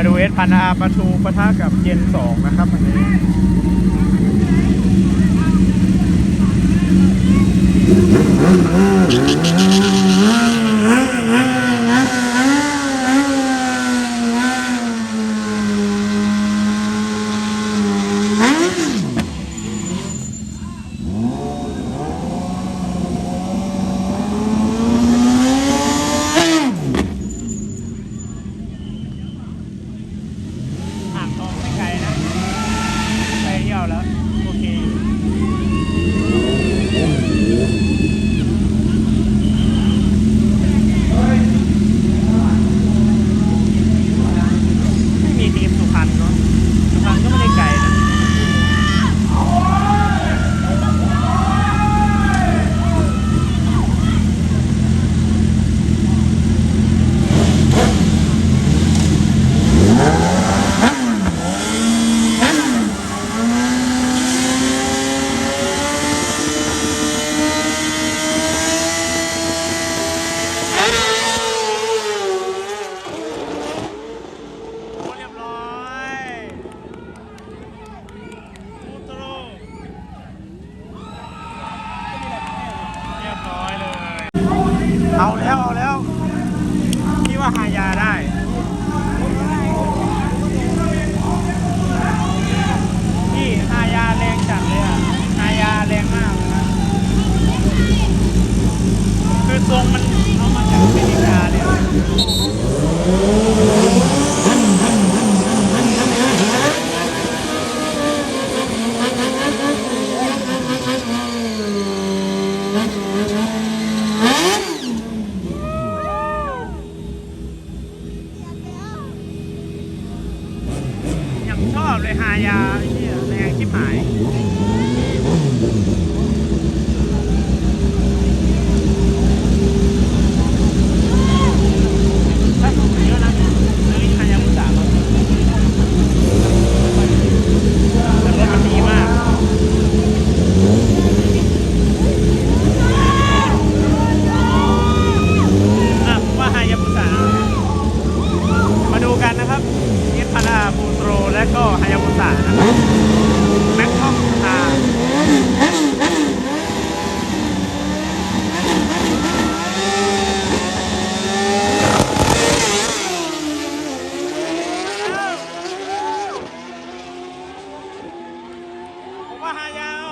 มาดูเอสพันอาประตูประทะกับเย็นสองนะครับอันนี้ เอาแล้ว 好厉害呀！ กุสานะครับแม็กท่องตาผมว่าหายาว